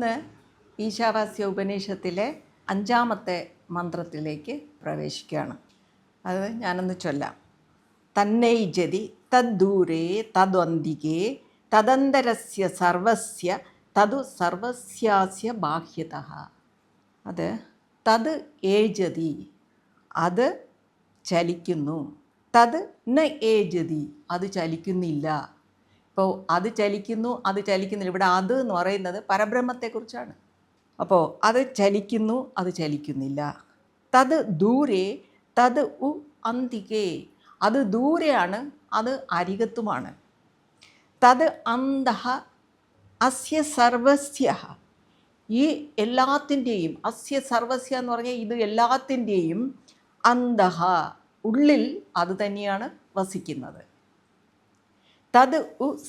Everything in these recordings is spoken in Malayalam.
ഇന്ന് ഈശാവാസ്യ ഉപനിഷത്തിലെ അഞ്ചാമത്തെ മന്ത്രത്തിലേക്ക് പ്രവേശിക്കുകയാണ്. അത് ഞാനൊന്ന് ചൊല്ലാം. തന്നൈജതി തദ്ദൂരേ തദ്വന്തികേ തദന്തരസ്യ സർവസ്യ തതു സർവസ്യാസ്യ ബാഹ്യത. അത് തത് ഏജതി അത് ചലിക്കുന്നു. തത് ന ഏജതി അത് ചലിക്കുന്നില്ല. ഇപ്പോൾ അത് ചലിക്കുന്നു അത് ചലിക്കുന്നില്ല. ഇവിടെ അത് എന്ന് പറയുന്നത് പരബ്രഹ്മത്തെക്കുറിച്ചാണ്. അപ്പോൾ അത് ചലിക്കുന്നു അത് ചലിക്കുന്നില്ല. തത് ദൂരെ തത് ഉ അന്തികേ. അത് ദൂരെയാണ് അത് അരികത്തുമാണ്. തത് അന്ത അസ്യ സർവസ്യ. ഈ എല്ലാത്തിന്റെയും അസ്യ സർവസ്യ എന്ന് പറഞ്ഞാൽ ഇത് എല്ലാത്തിന്റെയും അന്ത. ഉള്ളിൽ അത് തന്നെയാണ് വസിക്കുന്നത്. തത്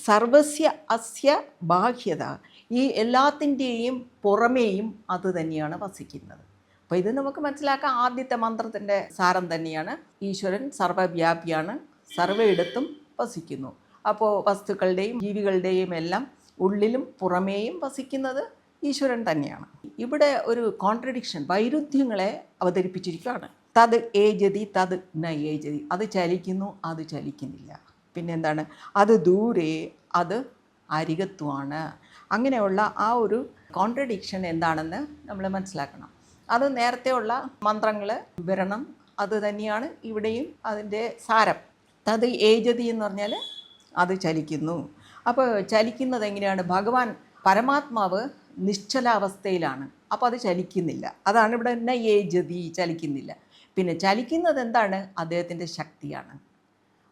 സർവസ്യ അസ്യ ബാഹ്യത. ഈ എല്ലാത്തിന്റെയും പുറമേയും അത് തന്നെയാണ് വസിക്കുന്നത്. അപ്പോൾ ഇത് നമുക്ക് മനസ്സിലാക്കാം. ആദ്യത്തെ മന്ത്രത്തിന്റെ സാരം തന്നെയാണ്. ഈശ്വരൻ സർവവ്യാപിയാണ് സർവയിടത്തും വസിക്കുന്നു. അപ്പോൾ വസ്തുക്കളുടെയും ജീവികളുടെയും എല്ലാം ഉള്ളിലും പുറമേയും വസിക്കുന്നത് ഈശ്വരൻ തന്നെയാണ്. ഇവിടെ ഒരു കോൺട്രഡിക്ഷൻ വൈരുദ്ധ്യങ്ങളെ അവതരിപ്പിച്ചിരിക്കുകയാണ്. തത് ഏജതി തത് ന ഏജതി. അത് ചലിക്കുന്നു അത് ചലിക്കുന്നില്ല. പിന്നെന്താണ്? അത് ദൂരെ അത് അരികത്വമാണ് അങ്ങനെയുള്ള ആ ഒരു കോൺട്രഡിക്ഷൻ എന്താണെന്ന് നമ്മൾ മനസ്സിലാക്കണം. അത് നേരത്തെയുള്ള മന്ത്രങ്ങൾ വിവരണം അത് തന്നെയാണ് ഇവിടെയും അതിന്റെ സാരം. അത് ഏജതി എന്ന് പറഞ്ഞാൽ അത് ചലിക്കുന്നു. അപ്പോൾ ചലിക്കുന്നത് എങ്ങനെയാണ്? ഭഗവാൻ പരമാത്മാവ് നിശ്ചലാവസ്ഥയിലാണ്. അപ്പോൾ അത് ചലിക്കുന്നില്ല. അതാണ് ഇവിടെ തന്നെ ഏജതി ചലിക്കുന്നില്ല. പിന്നെ ചലിക്കുന്നത് എന്താണ്? അദ്ദേഹത്തിന്റെ ശക്തിയാണ്.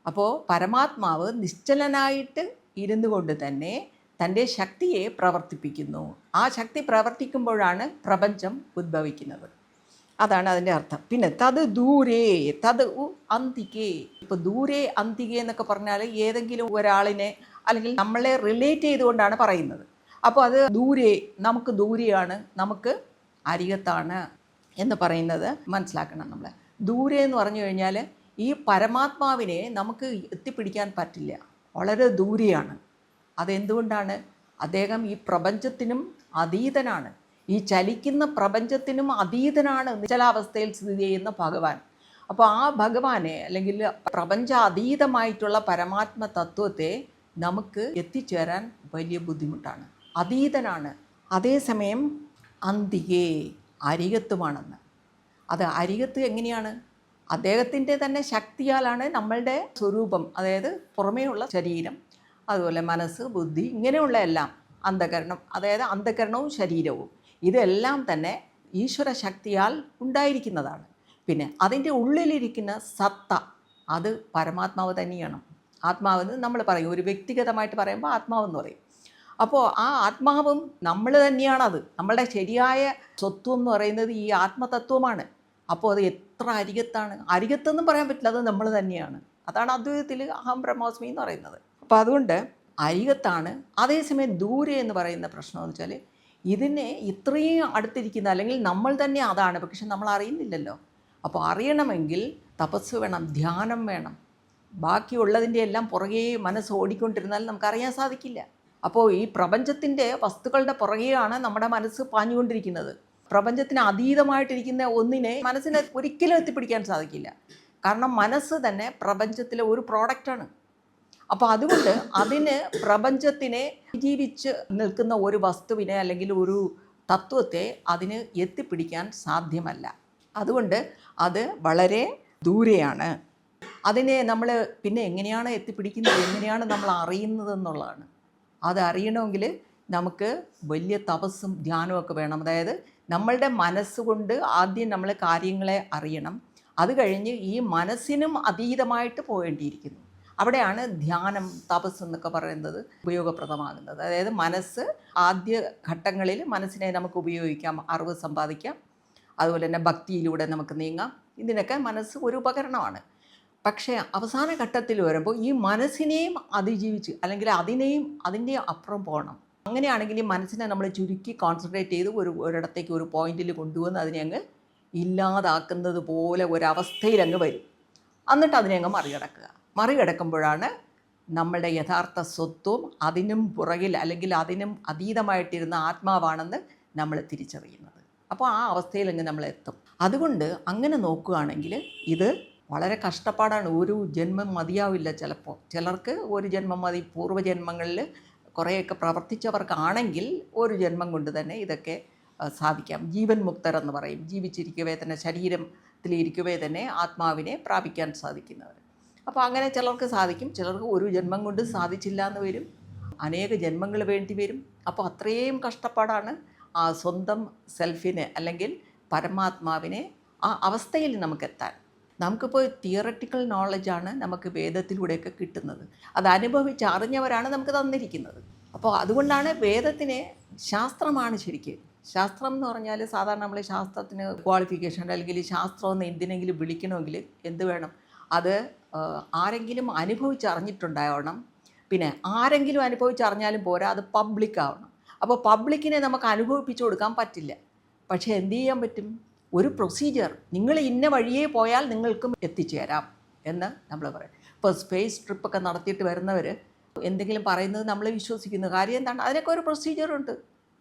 അപ്പോൾ പരമാത്മാവ് നിശ്ചലനായിട്ട് ഇരുന്നു കൊണ്ട് തന്നെ തന്റെ ശക്തിയെ പ്രവർത്തിപ്പിക്കുന്നു. ആ ശക്തി പ്രവർത്തിക്കുമ്പോഴാണ് പ്രപഞ്ചം ഉദ്ഭവിക്കുന്നത്. അതാണ് അതിന്റെ അർത്ഥം. പിന്നെ തത് ദൂരേ തത് അന്തികേ. ഇപ്പോൾ ദൂരേ അന്തികേ എന്നൊക്കെ പറഞ്ഞാൽ ഏതെങ്കിലും ഒരാളിനെ അല്ലെങ്കിൽ നമ്മളെ റിലേറ്റ് ചെയ്തുകൊണ്ടാണ് പറയുന്നത്. അപ്പോൾ അത് ദൂരെ നമുക്ക് ദൂരെയാണ് നമുക്ക് അരികത്താണ് എന്ന് പറയുന്നത് മനസ്സിലാക്കണം നമ്മൾ ദൂരെ എന്ന് പറഞ്ഞു കഴിഞ്ഞാൽ ഈ പരമാത്മാവിനെ നമുക്ക് എത്തിപ്പിടിക്കാൻ പറ്റില്ല. വളരെ ദൂരെയാണ്. അതെന്തുകൊണ്ടാണ്? അദ്ദേഹം ഈ പ്രപഞ്ചത്തിനും അതീതനാണ്. ഈ ചലിക്കുന്ന പ്രപഞ്ചത്തിനും അതീതനാണ് നിശ്ചലാവസ്ഥയിൽ സ്ഥിതി ചെയ്യുന്ന ഭഗവാൻ. അപ്പോൾ ആ ഭഗവാനെ അല്ലെങ്കിൽ പ്രപഞ്ച അതീതമായിട്ടുള്ള പരമാത്മ തത്വത്തെ നമുക്ക് എത്തിച്ചേരാൻ വലിയ ബുദ്ധിമുട്ടാണ്. അതീതനാണ്. അതേസമയം അന്തികേ അരികത്തുമാണെന്ന്. അത് അരികത്ത് എങ്ങനെയാണ്? അദ്ദേഹത്തിന്റെ തന്നെ ശക്തിയാലാണ് നമ്മളുടെ സ്വരൂപം അതായത് പുറമേയുള്ള ശരീരം അതുപോലെ മനസ്സ് ബുദ്ധി ഇങ്ങനെയുള്ള എല്ലാം അന്ധകരണം അതായത് അന്ധകരണവും ശരീരവും. ഇതെല്ലാം തന്നെ ഈശ്വര ശക്തിയാൽ ഉണ്ടായിരിക്കുന്നതാണ്. പിന്നെ അതിന്റെ ഉള്ളിലിരിക്കുന്ന സത്ത അത് പരമാത്മാവ് തന്നെയാണ്. ആത്മാവെന്ന് നമ്മൾ പറയും ഒരു വ്യക്തിഗതമായിട്ട് പറയുമ്പോൾ ആത്മാവെന്ന് പറയും. അപ്പോൾ ആ ആത്മാവും നമ്മൾ തന്നെയാണത്. നമ്മളുടെ ശരിയായ സ്വത്വം എന്ന് പറയുന്നത് ഈ ആത്മതത്വമാണ്. അപ്പോൾ അത് എത്ര അരികത്താണ്? അരികത്തെന്നും പറയാൻ പറ്റില്ല അത് നമ്മൾ തന്നെയാണ്. അതാണ് അദ്വൈതത്തിൽ അഹം ബ്രഹ്മാസ്മി എന്ന് പറയുന്നത്. അപ്പോൾ അതുകൊണ്ട് അരികത്താണ് അതേസമയം ദൂരെ എന്ന് പറയുന്ന പ്രശ്നം എന്ന് വെച്ചാൽ ഇതിനെ ഇത്രയും അടുത്തിരിക്കുന്ന അല്ലെങ്കിൽ നമ്മൾ തന്നെ അതാണ് പക്ഷെ നമ്മൾ അറിയുന്നില്ലല്ലോ. അപ്പോൾ അറിയണമെങ്കിൽ തപസ് വേണം ധ്യാനം വേണം. ബാക്കിയുള്ളതിന്റെ എല്ലാം പുറകെ മനസ്സ് ഓടിക്കൊണ്ടിരുന്നാൽ നമുക്കറിയാൻ സാധിക്കില്ല. അപ്പോൾ ഈ പ്രപഞ്ചത്തിന്റെ വസ്തുക്കളുടെ പുറകെയാണ് നമ്മുടെ മനസ്സ് പാഞ്ഞുകൊണ്ടിരിക്കുന്നത്. പ്രപഞ്ചത്തിന് അതീതമായിട്ടിരിക്കുന്ന ഒന്നിനെ മനസ്സിനെ ഒരിക്കലും എത്തിപ്പിടിക്കാൻ സാധിക്കില്ല. കാരണം മനസ്സ് തന്നെ പ്രപഞ്ചത്തിലെ ഒരു പ്രോഡക്റ്റാണ് അപ്പോൾ അതുകൊണ്ട് അതിന് പ്രപഞ്ചത്തിനെ ജീവിച്ച് നിൽക്കുന്ന ഒരു വസ്തുവിനെ അല്ലെങ്കിൽ ഒരു തത്വത്തെ അതിന് എത്തിപ്പിടിക്കാൻ സാധ്യമല്ല. അതുകൊണ്ട് അത് വളരെ ദൂരെയാണ്. അതിനെ നമ്മൾ പിന്നെ എങ്ങനെയാണ് എത്തിപ്പിടിക്കുന്നത് എങ്ങനെയാണ് നമ്മൾ അറിയുന്നത് എന്നുള്ളതാണ്. അത് അറിയണമെങ്കിൽ നമുക്ക് വലിയ തപസ്സും ധ്യാനവും ഒക്കെ വേണം. അതായത് നമ്മളുടെ മനസ്സുകൊണ്ട് ആദ്യം നമ്മൾ കാര്യങ്ങളെ അറിയണം. അത് കഴിഞ്ഞ് ഈ മനസ്സിനും അതീതമായിട്ട് പോകേണ്ടിയിരിക്കുന്നു. അവിടെയാണ് ധ്യാനം തപസ് എന്നൊക്കെ പറയുന്നത് ഉപയോഗപ്രദമാകുന്നത്. അതായത് മനസ്സ് ആദ്യ ഘട്ടങ്ങളിൽ മനസ്സിനെ നമുക്ക് ഉപയോഗിക്കാം അറിവ് സമ്പാദിക്കാം. അതുപോലെ തന്നെ ഭക്തിയിലൂടെ നമുക്ക് നീങ്ങാം. ഇതിനൊക്കെ മനസ്സ് ഒരു ഉപകരണമാണ്. പക്ഷേ അവസാന ഘട്ടത്തിൽ വരുമ്പോൾ ഈ മനസ്സിനെയും അതിജീവിച്ച് അല്ലെങ്കിൽ അതിനെയും അതിന്റെ അപ്പുറം പോകണം. അങ്ങനെയാണെങ്കിൽ മനസ്സിനെ നമ്മൾ ചുരുക്കി കോൺസെൻട്രേറ്റ് ചെയ്ത് ഒരു ഒരിടത്തേക്ക് ഒരു പോയിന്റിൽ കൊണ്ടുവന്ന് അതിനെ അങ്ങ് ഇല്ലാതാക്കുന്നത് പോലെ ഒരവസ്ഥയിൽ അങ്ങ് വരും. എന്നിട്ട് അതിനെ അങ്ങ് മറികടക്കുക. മറികടക്കുമ്പോഴാണ് നമ്മളുടെ യഥാർത്ഥ സ്വത്വം അതിനും പുറകിൽ അല്ലെങ്കിൽ അതിനും അതീതമായിട്ടിരുന്ന ആത്മാവാണെന്ന് നമ്മൾ തിരിച്ചറിയുന്നത്. അപ്പോൾ ആ അവസ്ഥയിൽ അങ്ങ് നമ്മൾ എത്തും. അതുകൊണ്ട് അങ്ങനെ നോക്കുകയാണെങ്കിൽ ഇത് വളരെ കഷ്ടപ്പാടാണ്. ഒരു ജന്മം മതിയാവില്ല ചിലപ്പോൾ. ചിലർക്ക് ഒരു ജന്മം മതി. പൂർവജന്മങ്ങളിൽ കുറേയൊക്കെ പ്രവർത്തിച്ചവർക്കാണെങ്കിൽ ഒരു ജന്മം കൊണ്ട് തന്നെ ഇതൊക്കെ സാധിക്കാം. ജീവൻ മുക്തർ എന്ന് പറയും. ജീവിച്ചിരിക്കവേ തന്നെ ശരീരത്തിലിരിക്കവേ തന്നെ ആത്മാവിനെ പ്രാപിക്കാൻ സാധിക്കുന്നവർ. അപ്പോൾ അങ്ങനെ ചിലർക്ക് സാധിക്കും. ചിലർക്ക് ഒരു ജന്മം കൊണ്ട് സാധിച്ചില്ല എന്ന് വരും. അനേക ജന്മങ്ങൾ വേണ്ടി വരും. അപ്പോൾ അത്രയും കഷ്ടപ്പാടാണ് ആ സ്വന്തം സെൽഫിനെ അല്ലെങ്കിൽ പരമാത്മാവിനെ ആ അവസ്ഥയിൽ നമുക്കെത്താൻ. നമുക്കിപ്പോൾ തിയററ്റിക്കൽ നോളജാണ് നമുക്ക് വേദത്തിലൂടെയൊക്കെ കിട്ടുന്നത്. അത് അനുഭവിച്ച് അറിഞ്ഞവരാണ് നമുക്ക് തന്നിരിക്കുന്നത്. അപ്പോൾ അതുകൊണ്ടാണ് വേദത്തിനെ ശാസ്ത്രമാണ് ശരിക്കും. ശാസ്ത്രം എന്ന് പറഞ്ഞാൽ സാധാരണ നമ്മൾ ശാസ്ത്രത്തിന് ക്വാളിഫിക്കേഷൻ അല്ലെങ്കിൽ ശാസ്ത്രം എന്ന് എന്തിനെങ്കിലും വിളിക്കണമെങ്കിൽ എന്ത് വേണം? അത് ആരെങ്കിലും അനുഭവിച്ചറിഞ്ഞിട്ടുണ്ടാവണം. പിന്നെ ആരെങ്കിലും അനുഭവിച്ചറിഞ്ഞാലും പോരാ അത് പബ്ലിക് ആവണം. അപ്പോൾ പബ്ലിക്കിനെ നമുക്ക് അനുഭവിപ്പിച്ചു കൊടുക്കാൻ പറ്റില്ല. പക്ഷേ എന്ത് ചെയ്യാൻ പറ്റും? ഒരു പ്രൊസീജിയർ നിങ്ങൾ ഇന്ന വഴിയേ പോയാൽ നിങ്ങൾക്കും എത്തിച്ചേരാം എന്ന് നമ്മൾ പറയും. ഇപ്പോൾ സ്പേസ് ട്രിപ്പൊക്കെ നടത്തിയിട്ട് വരുന്നവർ എന്തെങ്കിലും പറയുന്നത് നമ്മൾ വിശ്വസിക്കുന്നു. കാര്യം എന്താണ്? അതിനൊക്കെ ഒരു പ്രൊസീജിയറുണ്ട്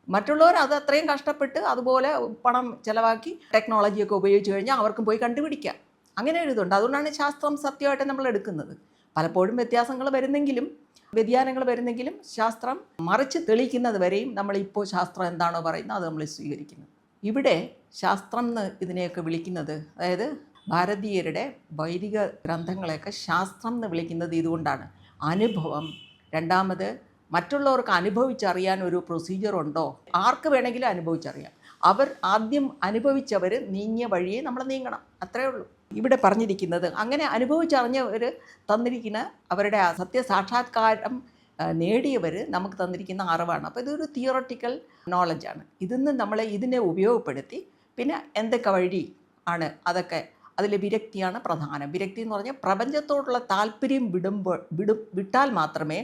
മറ്റുള്ളവർ അത് അത്രയും കഷ്ടപ്പെട്ട് അതുപോലെ പണം ചിലവാക്കി ടെക്നോളജിയൊക്കെ ഉപയോഗിച്ച് കഴിഞ്ഞാൽ അവർക്കും പോയി കണ്ടുപിടിക്കാം. അങ്ങനെ ഒരു ഇതുണ്ട്. അതുകൊണ്ടാണ് ശാസ്ത്രം സത്യമായിട്ട് നമ്മൾ എടുക്കുന്നത്. പലപ്പോഴും വ്യത്യാസങ്ങൾ വരുന്നെങ്കിലും വ്യതിയാനങ്ങൾ വരുന്നെങ്കിലും ശാസ്ത്രം മറിച്ച് തെളിയിക്കുന്നത് വരെയും നമ്മളിപ്പോൾ ശാസ്ത്രം എന്താണോ പറയുന്നത് അത് നമ്മൾ സ്വീകരിക്കുന്നത് ഇവിടെ ശാസ്ത്രം എന്ന് ഇതിനെയൊക്കെ വിളിക്കുന്നത് അതായത് ഭാരതീയരുടെ വൈദിക ഗ്രന്ഥങ്ങളെയൊക്കെ ശാസ്ത്രം എന്ന് വിളിക്കുന്നത് ഇതുകൊണ്ടാണ്. അനുഭവം. രണ്ടാമത് മറ്റുള്ളവർക്ക് അനുഭവിച്ചറിയാൻ ഒരു പ്രൊസീജിയർ ഉണ്ടോ? ആർക്ക് വേണമെങ്കിലും അനുഭവിച്ചറിയാം. അവർ ആദ്യം അനുഭവിച്ചവർ നീങ്ങിയ വഴിയെ നമ്മൾ നീങ്ങണം. അത്രേ ഉള്ളൂ. ഇവിടെ പറഞ്ഞിരിക്കുന്നത് അങ്ങനെ അനുഭവിച്ചറിഞ്ഞവർ തന്നിരിക്കുന്ന അവരുടെ സത്യസാക്ഷാത്കാരം നേടിയവർ നമുക്ക് തന്നിരിക്കുന്ന അറിവാണ്. അപ്പോൾ ഇതൊരു തിയറട്ടിക്കൽ നോളജാണ് ഇതിന്ന് നമ്മളെ ഇതിനെ ഉപയോഗപ്പെടുത്തി പിന്നെ എന്തൊക്കെ വഴി ആണ് അതൊക്കെ അതിൽ വിരക്തിയാണ് പ്രധാനം. വിരക്തി എന്ന് പറഞ്ഞാൽ പ്രപഞ്ചത്തോടുള്ള താല്പര്യം വിടുമ്പോൾ വിടും വിട്ടാൽ മാത്രമേ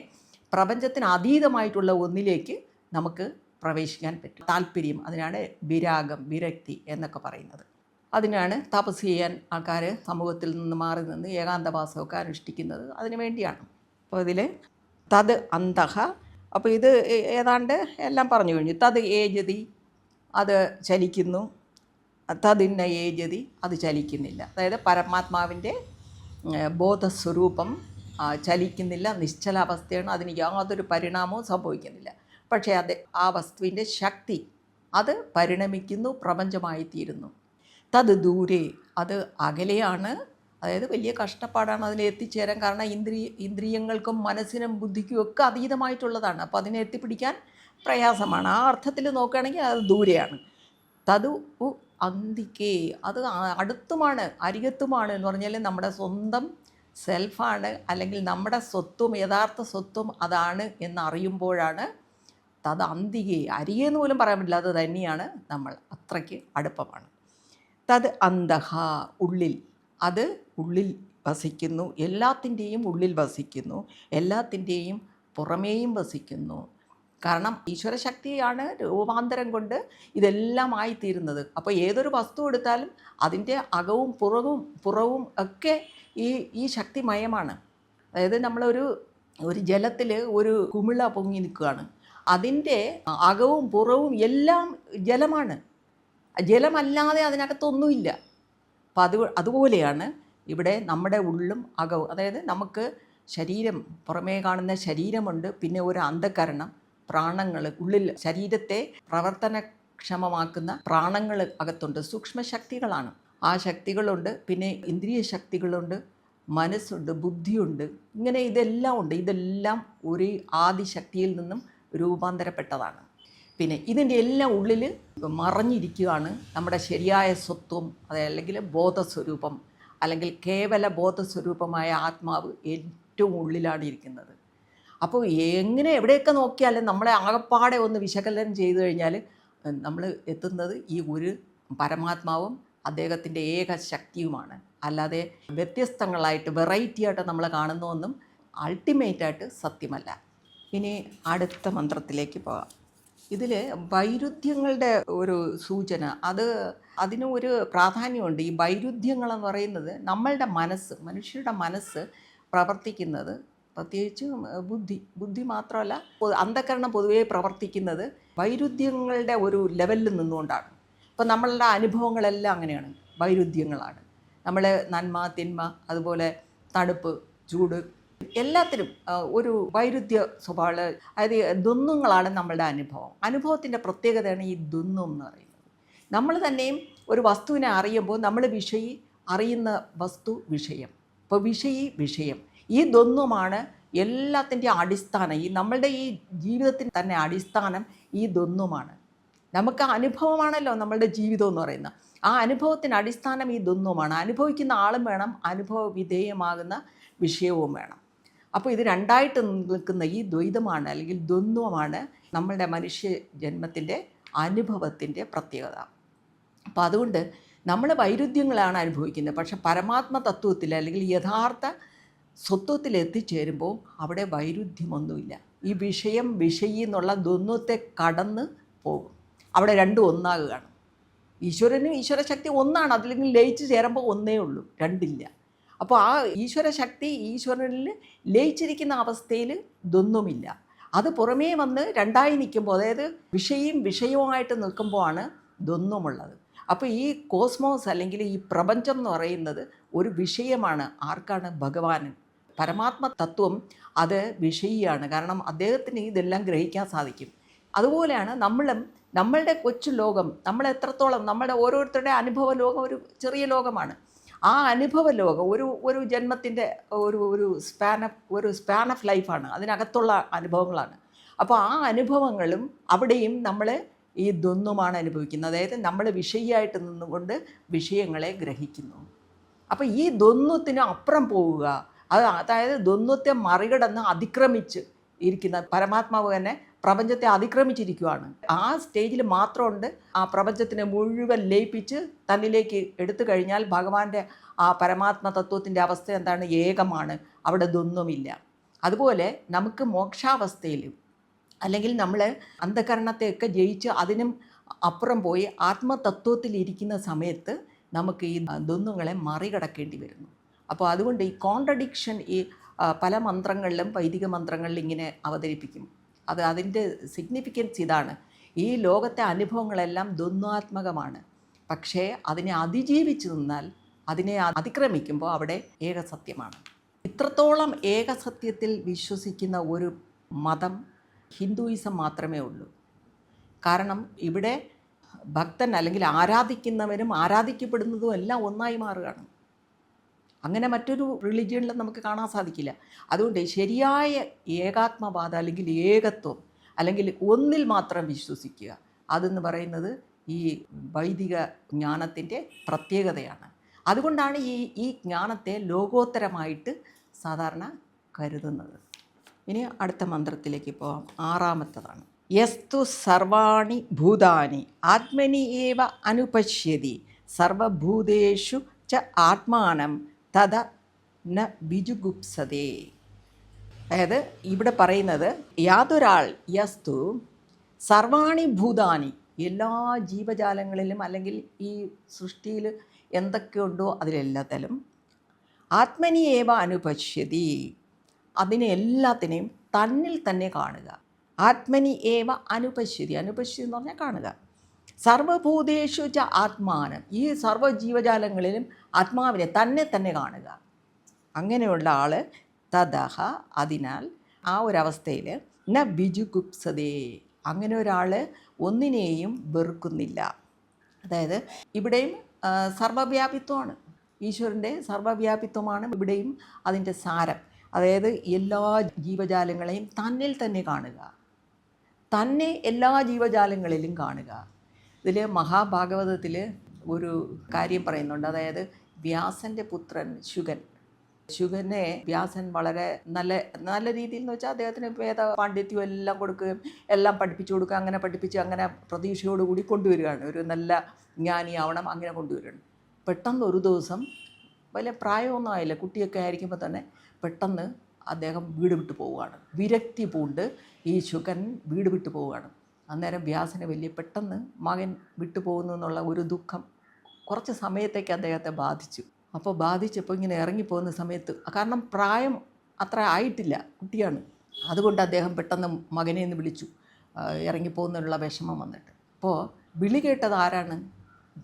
പ്രപഞ്ചത്തിന് അതീതമായിട്ടുള്ള ഒന്നിലേക്ക് നമുക്ക് പ്രവേശിക്കാൻ പറ്റും. താല്പര്യം അതിനാണ് വിരാഗം വിരക്തി എന്നൊക്കെ പറയുന്നത്. അതിനാണ് തപസ് ചെയ്യാൻ ആൾക്കാർ സമൂഹത്തിൽ നിന്ന് മാറി നിന്ന് ഏകാന്തവാസമൊക്കെ അനുഷ്ഠിക്കുന്നത് അതിനു വേണ്ടിയാണ്. അപ്പോൾ ഇതിൽ തത് അന്തഹ. അപ്പോൾ ഇത് ഏതാണ്ട് എല്ലാം പറഞ്ഞു കഴിഞ്ഞു. തത് ഏജതി അത് ചലിക്കുന്നു. തതിന്ന ഏജതി അത് ചലിക്കുന്നില്ല. അതായത് പരമാത്മാവിന്റെ ബോധസ്വരൂപം ചലിക്കുന്നില്ല നിശ്ചലാവസ്ഥയാണ്. അതിന് യാതൊരു പരിണാമവും സംഭവിക്കുന്നില്ല. പക്ഷേ അത് ആ വസ്തുവിന്റെ ശക്തി അത് പരിണമിക്കുന്നു പ്രപഞ്ചമായിത്തീരുന്നു. തത് ദൂരെ അത് അകലെയാണ്. അതായത് വലിയ കഷ്ടപ്പാടാണ് അതിൽ എത്തിച്ചേരാൻ. കാരണം ഇന്ദ്രിയ ഇന്ദ്രിയങ്ങൾക്കും മനസ്സിനും ബുദ്ധിക്കും ഒക്കെ അതീതമായിട്ടുള്ളതാണ്. അപ്പോൾ അതിനെ എത്തിപ്പിടിക്കാൻ പ്രയാസമാണ്. ആ അർത്ഥത്തിൽ നോക്കുകയാണെങ്കിൽ അത് ദൂരെയാണ്. തതു അന്തിക്കേ അത് അടുത്തുമാണ് അരികത്തുമാണ് എന്ന് പറഞ്ഞാൽ നമ്മുടെ സ്വന്തം സെൽഫാണ് അല്ലെങ്കിൽ നമ്മുടെ സ്വത്വം യഥാർത്ഥ സ്വത്വം അതാണ് എന്നറിയുമ്പോഴാണ് തത് അന്തികെ. അരികെന്ന് പോലും പറയാൻ പറ്റില്ല. അത് തന്നെയാണ് നമ്മൾ. അത്രയ്ക്ക് അടുപ്പമാണ്. തത് അന്തഹ ഉള്ളിൽ. അത് ഉള്ളിൽ വസിക്കുന്നു എല്ലാത്തിന്റെയും ഉള്ളിൽ വസിക്കുന്നു എല്ലാത്തിന്റെയും പുറമേയും വസിക്കുന്നു. കാരണം ഈശ്വരശക്തിയാണ് രൂപാന്തരം കൊണ്ട് ഇതെല്ലാം ആയിത്തീരുന്നത്. അപ്പോൾ ഏതൊരു വസ്തു എടുത്താലും അതിന്റെ അകവും പുറവും പുറവും ഒക്കെ ഈ ഈ ശക്തിമയമാണ്. അതായത് നമ്മളൊരു ഒരു ജലത്തിൽ ഒരു കുമിള പൊങ്ങി നിൽക്കുകയാണ്. അതിന്റെ അകവും പുറവും എല്ലാം ജലമാണ്. ജലമല്ലാതെ അതിനകത്തൊന്നുമില്ല. അപ്പം അത് അതുപോലെയാണ് ഇവിടെ നമ്മുടെ ഉള്ളും അകവും. അതായത് നമുക്ക് ശരീരം പുറമേ കാണുന്ന ശരീരമുണ്ട് പിന്നെ ഒരു അന്ധകരണം പ്രാണങ്ങൾ ഉള്ളിൽ ശരീരത്തെ പ്രവർത്തനക്ഷമമാക്കുന്ന പ്രാണങ്ങൾ അകത്തുണ്ട്. സൂക്ഷ്മ ശക്തികളാണ് ആ ശക്തികളുണ്ട് പിന്നെ ഇന്ദ്രിയ ശക്തികളുണ്ട് മനസ്സുണ്ട് ബുദ്ധിയുണ്ട്. ഇങ്ങനെ ഇതെല്ലാം ഉണ്ട്. ഇതെല്ലാം ഒരു ആദിശക്തിയിൽ നിന്നും രൂപാന്തരപ്പെട്ടതാണ്. പിന്നെ ഇതിന്റെ എല്ലാം ഉള്ളിൽ മറഞ്ഞിരിക്കുകയാണ് നമ്മുടെ ശരിയായ സ്വത്വം അതല്ലെങ്കിൽ ബോധസ്വരൂപം അല്ലെങ്കിൽ കേവല ബോധസ്വരൂപമായ ആത്മാവ് ഏറ്റവും ഉള്ളിലാണ് ഇരിക്കുന്നത്. അപ്പോൾ എങ്ങനെ എവിടെയൊക്കെ നോക്കിയാലും നമ്മളെ ആകപ്പാടെ ഒന്ന് വിശകലനം ചെയ്തു കഴിഞ്ഞാൽ നമ്മൾ എത്തുന്നത് ഈ ഒരു പരമാത്മാവും അദ്ദേഹത്തിന്റെ ഏക ശക്തിയുമാണ്. അല്ലാതെ വ്യത്യസ്തങ്ങളായിട്ട് വെറൈറ്റി ആയിട്ട് നമ്മൾ കാണുന്ന ഒന്നും അൾട്ടിമേറ്റായിട്ട് സത്യമല്ല. ഇനി അടുത്ത മന്ത്രത്തിലേക്ക് പോകാം. ഇതിൽ വൈരുദ്ധ്യങ്ങളുടെ ഒരു സൂചന. അത് അതിന് ഒരു പ്രാധാന്യമുണ്ട്. ഈ വൈരുദ്ധ്യങ്ങളെന്ന് പറയുന്നത് നമ്മളുടെ മനസ്സ് മനുഷ്യരുടെ മനസ്സ് പ്രവർത്തിക്കുന്നത് പ്രത്യേകിച്ച് ബുദ്ധി ബുദ്ധി മാത്രമല്ല അന്ധകരണം പൊതുവേ പ്രവർത്തിക്കുന്നത് വൈരുദ്ധ്യങ്ങളുടെ ഒരു ലെവലിൽ നിന്നുകൊണ്ടാണ്. ഇപ്പം നമ്മളുടെ അനുഭവങ്ങളെല്ലാം അങ്ങനെയാണ്. വൈരുദ്ധ്യങ്ങളാണ്. നമ്മൾ നന്മ തിന്മ അതുപോലെ തണുപ്പ് ചൂട് എല്ലാത്തിനും ഒരു വൈരുദ്ധ്യ സ്വഭാവ അതായത് ദ്വന്ദ്ങ്ങളാണ് നമ്മളുടെ അനുഭവം. അനുഭവത്തിന്റെ പ്രത്യേകതയാണ് ഈ ദ്വന്ദ്ം എന്ന് പറയുന്നത്. നമ്മൾ തന്നെയും ഒരു വസ്തുവിനെ അറിയുമ്പോൾ നമ്മൾ വിഷയി അറിയുന്ന വസ്തു വിഷയം. ഇപ്പോൾ വിഷയി വിഷയം. ഈ ദ്വന്ദ്വമാണ് എല്ലാത്തിന്റെ അടിസ്ഥാനം. ഈ നമ്മളുടെ ഈ ജീവിതത്തിന് തന്നെ അടിസ്ഥാനം ഈ ദ്വന്ദ്വമാണ് നമുക്ക് അനുഭവമാണല്ലോ നമ്മളുടെ ജീവിതം എന്ന് പറയുന്നത്. ആ അനുഭവത്തിന് അടിസ്ഥാനം ഈ ദ്വന്ദ്വമാണ് അനുഭവിക്കുന്ന ആളും വേണം അനുഭവ വിധേയമാകുന്ന വിഷയവും വേണം. അപ്പോൾ ഇത് രണ്ടായിട്ട് നിൽക്കുന്ന ഈ ദ്വൈതമാണ് അല്ലെങ്കിൽ ദ്വന്ദ്വമാണ് നമ്മളുടെ മനുഷ്യ ജന്മത്തിന്റെ അനുഭവത്തിന്റെ പ്രത്യേകത. അപ്പോൾ അതുകൊണ്ട് നമ്മൾ വൈരുദ്ധ്യങ്ങളാണ് അനുഭവിക്കുന്നത്. പക്ഷെ പരമാത്മ തത്വത്തിൽ അല്ലെങ്കിൽ യഥാർത്ഥ സ്വത്വത്തിൽ എത്തിച്ചേരുമ്പോൾ അവിടെ വൈരുദ്ധ്യമൊന്നുമില്ല. ഈ വിഷയം വിഷയി എന്നുള്ള ദ്വന്ദ്വത്തെ കടന്ന് പോകും. അവിടെ രണ്ടും ഒന്നാകുകയാണ്. ഈശ്വരനും ഈശ്വരശക്തി ഒന്നാണ്. അതിലെങ്കിൽ ലയിച്ച് ചേരുമ്പോൾ ഒന്നേ ഉള്ളൂ. രണ്ടില്ല. അപ്പോൾ ആ ഈശ്വര ശക്തി ഈശ്വരനിൽ ലയിച്ചിരിക്കുന്ന അവസ്ഥയിൽ ഇതൊന്നുമില്ല. അത് പുറമേ വന്ന് രണ്ടായി നിൽക്കുമ്പോൾ അതായത് വിഷയും വിഷയവുമായിട്ട് നിൽക്കുമ്പോഴാണ് ഇതൊന്നുമുള്ളത്. അപ്പോൾ ഈ കോസ്മോസ് അല്ലെങ്കിൽ ഈ പ്രപഞ്ചം എന്ന് പറയുന്നത് ഒരു വിഷയമാണ്. ആർക്കാണ്? ഭഗവാന്. പരമാത്മ തത്വം അത് വിഷയിയാണ്. കാരണം അദ്ദേഹത്തിന് ഇതെല്ലാം ഗ്രഹിക്കാൻ സാധിക്കും. അതുപോലെയാണ് നമ്മളും നമ്മളുടെ കൊച്ചു ലോകം നമ്മളെത്രത്തോളം നമ്മുടെ ഓരോരുത്തരുടെ അനുഭവ ലോകം ഒരു ചെറിയ ലോകമാണ്. ആ അനുഭവ ലോകം ഒരു ഒരു ജന്മത്തിന്റെ ഒരു ഒരു സ്പാൻ ഓഫ് ഒരു സ്പാൻ ഓഫ് ലൈഫാണ് അതിനകത്തുള്ള അനുഭവങ്ങളാണ്. അപ്പോൾ ആ അനുഭവങ്ങളും അവിടെയും നമ്മൾ ഈ ദ്വന്ദ്മാണ് അനുഭവിക്കുന്നത്. അതായത് നമ്മൾ വിഷയിയായിട്ട് നിന്നുകൊണ്ട് വിഷയങ്ങളെ ഗ്രഹിക്കുന്നു. അപ്പോൾ ഈ ദ്വന്ദ്വത്തിന് അപ്പുറം പോവുക അത് അതായത് ദ്വന്ദ്വത്തെ മറികടന്ന് അതിക്രമിച്ച് ഇരിക്കുന്ന പരമാത്മാവ് തന്നെ പ്രപഞ്ചത്തെ അതിക്രമിച്ചിരിക്കുകയാണ് ആ സ്റ്റേജിൽ മാത്രമുണ്ട് ആ പ്രപഞ്ചത്തിനെ മുഴുവൻ ലയിപ്പിച്ച് തന്നിലേക്ക് എടുത്തു കഴിഞ്ഞാൽ ഭഗവാന്റെ ആ പരമാത്മ തത്വത്തിന്റെ അവസ്ഥ എന്താണ്? ഏകമാണ്. അവിടെ ഇതൊന്നുമില്ല. അതുപോലെ നമുക്ക് മോക്ഷാവസ്ഥയിൽ അല്ലെങ്കിൽ നമ്മൾ അന്ധകരണത്തെയൊക്കെ ജയിച്ച് അതിനും അപ്പുറം പോയി ആത്മതത്വത്തിൽ ഇരിക്കുന്ന സമയത്ത് നമുക്ക് ഈ ദ്വന്ദ്ങ്ങളെ മറികടക്കേണ്ടി വരുന്നു. അപ്പോൾ അതുകൊണ്ട് ഈ കോൺട്രഡിക്ഷൻ ഈ പല മന്ത്രങ്ങളിലും വൈദിക മന്ത്രങ്ങളിലും ഇങ്ങനെ അവതരിപ്പിക്കും. അത് അതിന്റെ സിഗ്നിഫിക്കൻസ് ഇതാണ്. ഈ ലോകത്തെ അനുഭവങ്ങളെല്ലാം ദ്വന്ദ്വാത്മകമാണ്. പക്ഷേ അതിനെ അതിജീവിച്ചു നിന്നാൽ അതിനെ അതിക്രമിക്കുമ്പോൾ അവിടെ ഏകസത്യമാണ്. ഇത്രത്തോളം ഏകസത്യത്തിൽ വിശ്വസിക്കുന്ന ഒരു മതം ഹിന്ദുയിസം മാത്രമേ ഉള്ളൂ. കാരണം ഇവിടെ ഭക്തൻ അല്ലെങ്കിൽ ആരാധിക്കുന്നവരും ആരാധിക്കപ്പെടുന്നതും എല്ലാം ഒന്നായി മാറുകയാണ്. അങ്ങനെ മറ്റൊരു റിലിജിയനിലും നമുക്ക് കാണാൻ സാധിക്കില്ല. അതുകൊണ്ട് ശരിയായ ഏകാത്മവാദ അല്ലെങ്കിൽ ഏകത്വം അല്ലെങ്കിൽ ഒന്നിൽ മാത്രം വിശ്വസിക്കുക. അതെന്ന് പറയുന്നത് ഈ വൈദിക ജ്ഞാനത്തിന്റെ പ്രത്യേകതയാണ്. അതുകൊണ്ടാണ് ഈ ഈ ജ്ഞാനത്തെ ലോകോത്തരമായിട്ട് സാധാരണ കരുതുന്നത്. ഇനി അടുത്ത മന്ത്രത്തിലേക്ക് പോവാം. ആറാമത്തതാണ്. യസ്തു സർവാണി ഭൂതാനി ആത്മനി ഏവ അനുപശ്യതി. സർവഭൂതേഷു ച ആത്മാനം. തത ന ബിജുഗുപ്സതേ. അതായത് ഇവിടെ പറയുന്നത് യാതൊരാൾ യസ്തു സർവാണി ഭൂതാനി. എല്ലാ ജീവജാലങ്ങളിലും അല്ലെങ്കിൽ ഈ സൃഷ്ടിയിൽ എന്തൊക്കെയുണ്ടോ അതിലെല്ലാത്തിലും ആത്മനി ഏവ അനുപശ്യതി. അതിനെ എല്ലാത്തിനെയും തന്നിൽ തന്നെ കാണുക. ആത്മനി ഏവ അനുപശ്യതി. അനുപശ്യതി എന്ന് പറഞ്ഞാൽ കാണുക. സർവഭൂതേഷു ച ആത്മാനം. ഈ സർവ ജീവജാലങ്ങളിലും ആത്മാവിനെ തന്നെ തന്നെ കാണുക. അങ്ങനെയുള്ള ആൾ തദഹ അതിനാൽ ആ ഒരവസ്ഥയിൽ ന ബിജുഗുപ്സതേ. അങ്ങനെ ഒരാൾ ഒന്നിനെയും വെറുക്കുന്നില്ല. അതായത് ഇവിടെയും സർവവ്യാപിത്വമാണ്. ഈശ്വരന്റെ സർവവ്യാപിത്വമാണ് ഇവിടെയും അതിന്റെ സാരം. അതായത് എല്ലാ ജീവജാലങ്ങളെയും തന്നിൽ തന്നെ കാണുക. തന്നെ എല്ലാ ജീവജാലങ്ങളിലും കാണുക. ഇതിൽ മഹാഭാഗവതത്തിൽ ഒരു കാര്യം പറയുന്നുണ്ട്. അതായത് വ്യാസന്റെ പുത്രൻ ശുഗൻ. ശുഗനെ വ്യാസൻ വളരെ നല്ല നല്ല രീതിയിൽ എന്ന് വെച്ചാൽ അദ്ദേഹത്തിന് വേദ പാണ്ഡിത്യം എല്ലാം കൊടുക്കുകയും എല്ലാം പഠിപ്പിച്ചു കൊടുക്കുക അങ്ങനെ പഠിപ്പിച്ച് അങ്ങനെ പ്രതീക്ഷയോടുകൂടി കൊണ്ടുവരികയാണ്. ഒരു നല്ല ജ്ഞാനിയാവണം അങ്ങനെ കൊണ്ടുവരികയാണ്. പെട്ടെന്ന് ഒരു ദിവസം വലിയ പ്രായമൊന്നും ആയില്ല. കുട്ടിയൊക്കെ ആയിരിക്കുമ്പോൾ തന്നെ പെട്ടെന്ന് അദ്ദേഹം വീട് വിട്ടു പോവുകയാണ്. വിരക്തി പൂണ്ട് ഈ ശുഗൻ വീട് വിട്ടു പോവുകയാണ്. അന്നേരം വ്യാസന് വലിയ പെട്ടെന്ന് മകൻ വിട്ടുപോകുന്നു എന്നുള്ള ഒരു ദുഃഖം കുറച്ച് സമയത്തേക്ക് അദ്ദേഹത്തെ ബാധിച്ചു. അപ്പോൾ ബാധിച്ചപ്പോൾ ഇങ്ങനെ ഇറങ്ങിപ്പോകുന്ന സമയത്ത് കാരണം പ്രായം അത്ര ആയിട്ടില്ല കുട്ടിയാണ്. അതുകൊണ്ട് അദ്ദേഹം പെട്ടെന്ന് മകനെ എന്ന് വിളിച്ചു. ഇറങ്ങിപ്പോകുന്നതിനുള്ള വിഷമം വന്നിട്ട്. അപ്പോൾ വിളി കേട്ടത് ആരാണ്?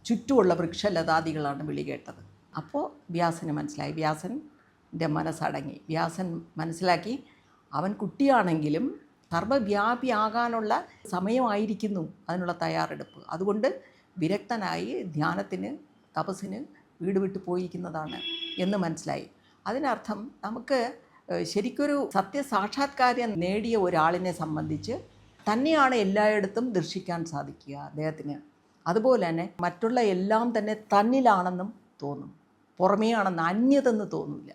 ചുറ്റുമുള്ള വൃക്ഷലതാദികളാണ് വിളി കേട്ടത്. അപ്പോൾ വ്യാസന് മനസ്സിലായി. വ്യാസന്റെ മനസ്സടങ്ങി. വ്യാസൻ മനസ്സിലാക്കി അവൻ കുട്ടിയാണെങ്കിലും സർവവ്യാപിയാകാനുള്ള സമയമായിരിക്കുന്നു അതിനുള്ള തയ്യാറെടുപ്പ്. അതുകൊണ്ട് വിരക്തനായി ധ്യാനത്തിന് തപസ്സിന് വീട് വിട്ടു പോയിരിക്കുന്നതാണ് എന്ന് മനസ്സിലായി. അതിനർത്ഥം നമുക്ക് ശരിക്കൊരു സത്യസാക്ഷാത്കാരം നേടിയ ഒരാളിനെ സംബന്ധിച്ച് തന്നെയാണ് എല്ലായിടത്തും ദർശിക്കാൻ സാധിക്കുക അദ്ദേഹത്തിന്. അതുപോലെ തന്നെ മറ്റുള്ള എല്ലാം തന്നെ തന്നിലാണെന്നും തോന്നും. പുറമേയാണെന്ന് അന്യതെന്ന് തോന്നില്ല.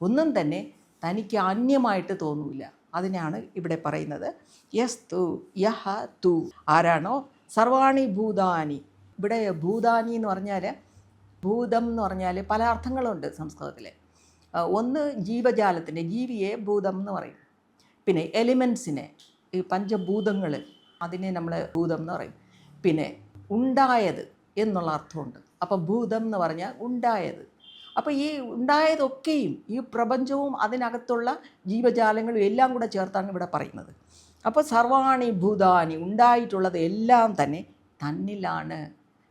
ഒന്നും തന്നെ തനിക്ക് അന്യമായിട്ട് തോന്നില്ല. അതിനാണ് ഇവിടെ പറയുന്നത്. യസ് തു യഹ തു. ആരാണോ? സർവാണി ഭൂതാനി. ഇവിടെ ഭൂതാനി എന്ന് പറഞ്ഞാൽ ഭൂതം എന്ന് പറഞ്ഞാൽ പല അർത്ഥങ്ങളുണ്ട് സംസ്കൃതത്തിൽ ഒന്ന് ജീവജാലത്തിന്റെ ജീവിയെ ഭൂതം എന്ന് പറയും. പിന്നെ എലിമെൻസിനെ ഈ പഞ്ചഭൂതങ്ങൾ അതിനെ നമ്മൾ ഭൂതം എന്ന് പറയും. പിന്നെ ഉണ്ടായത് എന്നുള്ള അർത്ഥമുണ്ട്. അപ്പം ഭൂതം എന്ന് പറഞ്ഞാൽ ഉണ്ടായത്. അപ്പോൾ ഈ ഉണ്ടായതൊക്കെയും ഈ പ്രപഞ്ചവും അതിനകത്തുള്ള ജീവജാലങ്ങളും എല്ലാം കൂടെ ചേർത്താണ് ഇവിടെ പറയുന്നത്. അപ്പോൾ സർവാണി ഭൂതാനി ഉണ്ടായിട്ടുള്ളത് എല്ലാം തന്നെ തന്നിലാണ്.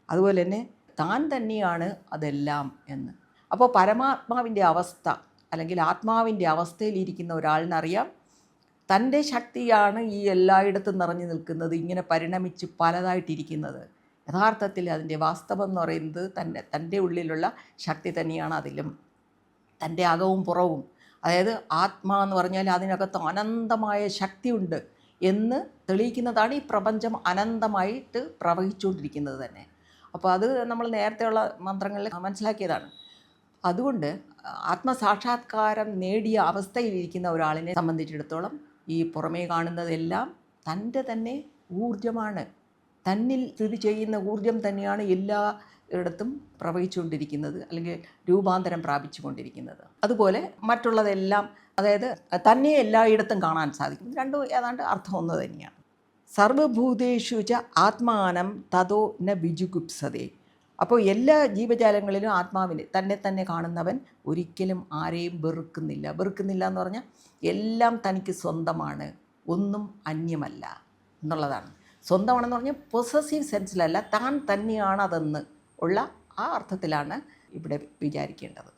അതുപോലെ തന്നെ താൻ തന്നെയാണ് അതെല്ലാം എന്ന്. അപ്പോൾ പരമാത്മാവിന്റെ അവസ്ഥ അല്ലെങ്കിൽ ആത്മാവിന്റെ അവസ്ഥയിലിരിക്കുന്ന ഒരാളിനറിയാം തന്റെ ശക്തിയാണ് ഈ എല്ലായിടത്തും നിറഞ്ഞു നിൽക്കുന്നത് ഇങ്ങനെ പരിണമിച്ച് പലതായിട്ടിരിക്കുന്നത്. യഥാർത്ഥത്തിൽ അതിന്റെ വാസ്തവം എന്ന് പറയുന്നത് തന്നെ തന്റെ ഉള്ളിലുള്ള ശക്തി തന്നെയാണ് അതിലും. തന്റെ അകവും പുറവും. അതായത് ആത്മാ എന്ന് പറഞ്ഞാൽ അതിനകത്ത് അനന്തമായ ശക്തിയുണ്ട് എന്ന് തെളിയിക്കുന്നതാണ് ഈ പ്രപഞ്ചം അനന്തമായിട്ട് പ്രവഹിച്ചുകൊണ്ടിരിക്കുന്നത് തന്നെ. അപ്പോൾ അത് നമ്മൾ നേരത്തെയുള്ള മന്ത്രങ്ങളിൽ മനസ്സിലാക്കിയതാണ്. അതുകൊണ്ട് ആത്മസാക്ഷാത്കാരം നേടിയ അവസ്ഥയിലിരിക്കുന്ന ഒരാളിനെ സംബന്ധിച്ചിടത്തോളം ഈ പുറമേ കാണുന്നതെല്ലാം തന്റെ തന്നെ ഊർജമാണ് തന്നിൽ സ്ഥിതി ചെയ്യുന്ന ഊർജം തന്നെയാണ് എല്ലാ ഇടത്തും പ്രവഹിച്ചുകൊണ്ടിരിക്കുന്നത് അല്ലെങ്കിൽ രൂപാന്തരം പ്രാപിച്ചുകൊണ്ടിരിക്കുന്നത്. അതുപോലെ മറ്റുള്ളതെല്ലാം അതായത് തന്നെ എല്ലായിടത്തും കാണാൻ സാധിക്കും. രണ്ടും ഏതാണ്ട് അർത്ഥം ഒന്ന് തന്നെയാണ്. സർവഭൂതേഷു ച ആത്മാനം തതോ ന ബിജുഗുപ്സതേ അപ്പോൾ എല്ലാ ജീവജാലങ്ങളിലും ആത്മാവിനെ തന്നെ തന്നെ കാണുന്നവൻ ഒരിക്കലും ആരെയും വെറുക്കുന്നില്ല. വെറുക്കുന്നില്ല എന്ന് പറഞ്ഞാൽ എല്ലാം തനിക്ക് സ്വന്തമാണ് ഒന്നും അന്യമല്ല എന്നുള്ളതാണ്. സ്വന്തമാണെന്ന് പറഞ്ഞാൽ പൊസസീവ് സെൻസിലല്ല താൻ തന്നെയാണ് അതെന്ന് ഉള്ള ആ അർത്ഥത്തിലാണ് ഇവിടെ വിചാരിക്കേണ്ടത്.